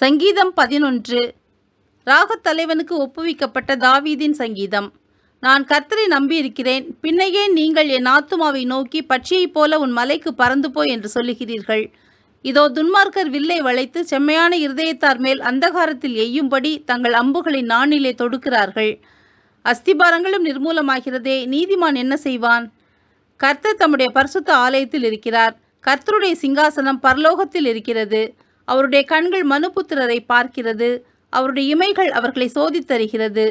சங்கீதம் பதினொன்று. ராகத் தலைவனுக்கு ஒப்புவிக்கப்பட்ட தாவீதின் சங்கீதம். நான் கர்த்தரை நம்பியிருக்கிறேன். பின்னையே நீங்கள் என் ஆத்துமாவை நோக்கி பட்சியைப் போல உன் மலைக்கு பறந்து போய் என்று சொல்லுகிறீர்கள். இதோ துன்மார்க்கர் வில்லை வளைத்து செம்மையான இருதயத்தார் மேல் அந்தகாரத்தில் எய்யும்படி தங்கள் அம்புகளை நாணிலே தொடுக்கிறார்கள். அஸ்திபாரங்களும் நிர்மூலமாகிறதே நீதிமான் என்ன செய்வான்? கர்த்தர் தம்முடைய பரிசுத்த ஆலயத்தில் இருக்கிறார். கர்த்தருடைய சிங்காசனம் பரலோகத்தில் இருக்கிறது. அவருடைய கண்கள் மனுபுத்திரரை பார்க்கிறது. அவருடைய இமைகள் அவர்களை சோதித்தருகிறது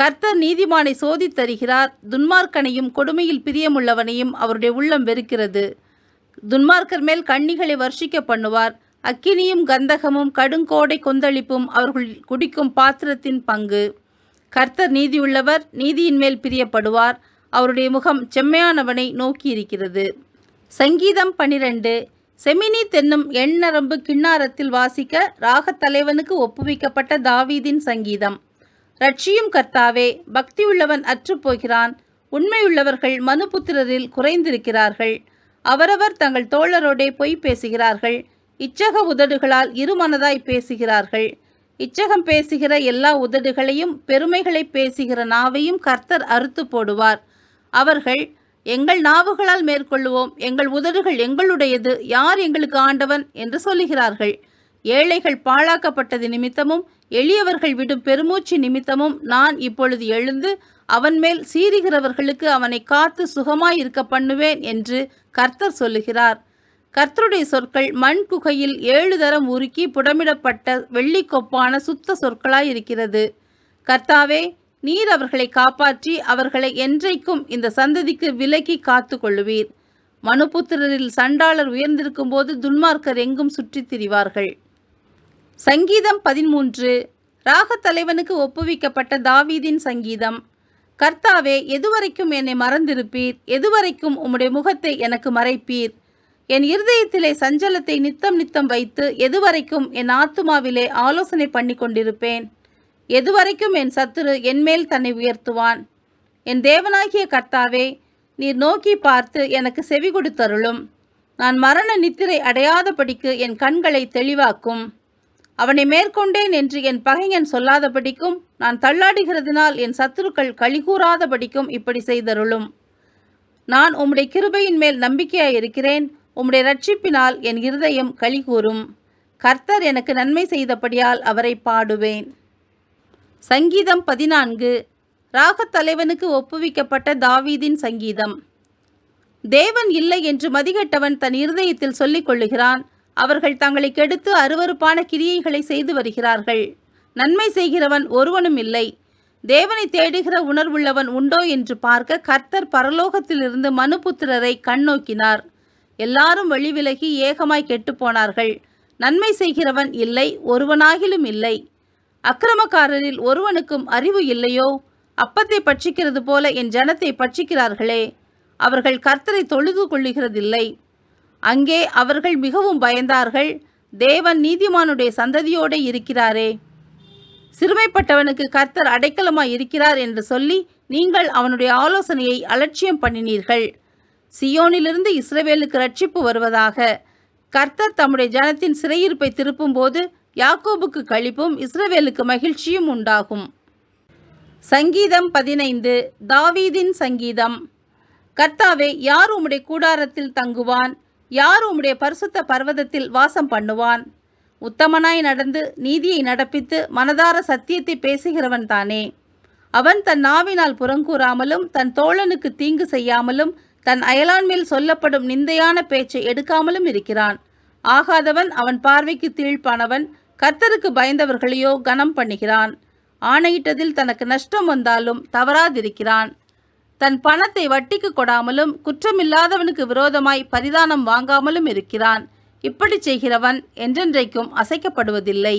கர்த்தர் நீதிமானை சோதித்தருகிறார் துன்மார்க்கனையும் கொடுமையில் பிரியமுள்ளவனையும் அவருடைய உள்ளம் வெறுக்கிறது. துன்மார்க்கர் மேல் கண்ணிகளை வர்ஷிக்க பண்ணுவார். அக்கினியும் கந்தகமும் கடுங்கோடை கொந்தளிப்பும் அவர்கள் குடிக்கும் பாத்திரத்தின் பங்கு. கர்த்தர் நீதியுள்ளவர் நீதியின் மேல் பிரியப்படுவார். அவருடைய முகம் செம்மையானவனை நோக்கியிருக்கிறது. சங்கீதம் பனிரெண்டு செமினி தென்னும் எண்ணரம்பு கிண்ணாரத்தில் வாசிக்க ராகத் தலைவனுக்கு ஒப்புவிக்கப்பட்ட தாவீதின் சங்கீதம். ரட்சியும் கர்த்தாவே பக்தியுள்ளவன் அற்றுப்போகிறான் உண்மையுள்ளவர்கள் மனுபுத்திரரில் குறைந்திருக்கிறார்கள். அவரவர் தங்கள் தோழரோடே பொய் பேசுகிறார்கள். இச்சக உதடுகளால் இருமனதாய் பேசுகிறார்கள். இச்சகம் பேசுகிற எல்லா உதடுகளையும் பெருமைகளை பேசுகிற நாவையும் கர்த்தர் அறுத்து போடுவார். அவர்கள் எங்கள் நாவுகளால் மேற்கொள்ளுவோம் எங்கள் உதடுகள் எங்களுடையது யார் எங்களுக்கு ஆண்டவன் என்று சொல்லுகிறார்கள். ஏழைகள் பாழாக்கப்பட்டது நிமித்தமும் எளியவர்கள் விடும் பெருமூச்சு நிமித்தமும் நான் இப்பொழுது எழுந்து அவன் மேல் சீறுகிறவர்களுக்கு அவனை காத்து சுகமாய் இருக்க பண்ணுவேன் என்று கர்த்தர் சொல்லுகிறார். கர்த்தருடைய சொற்கள் மண் குகையில் ஏழு தரம் உருக்கி புடமிடப்பட்ட வெள்ளிக்கொப்பான சுத்த சொற்களாய் இருக்கிறது கர்த்தாவே நீர் அவர்களை காப்பாற்றி அவர்களை என்றைக்கும் இந்த சந்ததிக்கு விலக்கி காத்து கொள்ளுவீர் மனுபுத்திரரில் சண்டாளர் உயர்ந்திருக்கும் போது துன்மார்க்கர் எங்கும் சுற்றித் திரிவார்கள். சங்கீதம் பதிமூன்று ராகத்தலைவனுக்கு ஒப்புவிக்கப்பட்ட தாவீதின் சங்கீதம் கர்த்தாவே எதுவரைக்கும் என்னை மறந்திருப்பீர்? எதுவரைக்கும் உம்முடைய முகத்தை எனக்கு மறைப்பீர்? என் இருதயத்திலே சஞ்சலத்தை நித்தம் நித்தம் வைத்து எதுவரைக்கும் என் ஆத்துமாவிலே ஆலோசனை பண்ணி கொண்டிருப்பேன் எதுவரைக்கும் என் சத்துரு என்மேல் தன்னை உயர்த்துவான். என் தேவனாகிய கர்த்தாவே நீர் நோக்கி பார்த்து எனக்கு செவி கொடுத்தருளும். நான் மரண நித்திரை அடையாதபடிக்கு என் கண்களை தெளிவாக்கும். அவனை மேற்கொண்டேன் என்று என் பகைஞன் சொல்லாதபடிக்கும் நான் தள்ளாடுகிறதினால் என் சத்துருக்கள் கழிகூறாதபடிக்கும் இப்படி செய்தருளும். நான் உம்முடைய கிருபையின் மேல் நம்பிக்கையாய் இருக்கிறேன் உம்முடைய ரட்சிப்பினால் என் இருதயம் கழிகூறும் கர்த்தர் எனக்கு நன்மை செய்தபடியால் அவரை பாடுவேன். சங்கீதம் பதினான்கு. ராகத்தலைவனுக்கு ஒப்புவிக்கப்பட்ட தாவீதின் சங்கீதம். தேவன் இல்லை என்று மதிகட்டவன் தன் இருதயத்தில் சொல்லிக் கொள்ளுகிறான். அவர்கள் தங்களை கெடுத்து அருவருப்பான கிரியைகளை செய்து வருகிறார்கள். நன்மை செய்கிறவன் ஒருவனும் இல்லை. தேவனை தேடுகிற உணர்வுள்ளவன் உண்டோ என்று பார்க்க கர்த்தர் பரலோகத்திலிருந்து மனுபுத்திரரை கண்ணோக்கினார் எல்லாரும் வழிவிலகி ஏகமாய் கெட்டுப்போனார்கள் நன்மை செய்கிறவன் இல்லை ஒருவனாகிலும் இல்லை. அக்கிரமக்காரரில் ஒருவனுக்கும் அறிவு இல்லையோ? அப்பத்தை பட்சிக்கிறது போல என் ஜனத்தை பட்சிக்கிறார்களே. அவர்கள் கர்த்தரை தொழுது கொள்ளுகிறதில்லை. அங்கே அவர்கள் மிகவும் பயந்தார்கள். தேவன் நீதிமானுடைய சந்ததியோடு இருக்கிறாரே. சிறுமைப்பட்டவனுக்கு கர்த்தர் அடைக்கலமாய் இருக்கிறார் என்று சொல்லி நீங்கள் அவனுடைய ஆலோசனையை அலட்சியம் பண்ணினீர்கள். சியோனிலிருந்து இஸ்ரவேலுக்கு ரட்சிப்பு வருவதாக. கர்த்தர் தம்முடைய ஜனத்தின் சிறையிருப்பை திருப்பும்போது யாக்கோபுக்கு கழிப்பும் இஸ்ரவேலுக்கு மகிழ்ச்சியும் உண்டாகும். சங்கீதம் பதினைந்து தாவீதின் சங்கீதம். கர்த்தாவே யார் உம்முடைய கூடாரத்தில் தங்குவான்? யார் உம்முடைய பரிசுத்த பர்வதத்தில் வாசம் பண்ணுவான்? உத்தமனாய் நடந்து நீதியை நடப்பித்து மனதார சத்தியத்தை பேசுகிறவன் தானே. அவன் தன் நாவினால் புறங்கூறாமலும் தன் தோழனுக்கு தீங்கு செய்யாமலும் தன் அயலான் மேல் சொல்லப்படும் நிந்தையான பேச்சை எடுக்காமலும் இருக்கிறான். ஆகாதவன் அவன் பார்வைக்கு தீழ்ப்பானவன் கர்த்தருக்கு பயந்தவர்களையோ கனம் பண்ணுகிறான். ஆணையிட்டதில் தனக்கு நஷ்டம் வந்தாலும் தவறாதிருக்கிறான். தன் பணத்தை வட்டிக்கு கொடாமலும் குற்றமில்லாதவனுக்கு விரோதமாய் பரிதானம் வாங்காமலும் இருக்கிறான். இப்படி செய்கிறவன் என்றென்றைக்கும் அசைக்கப்படுவதில்லை.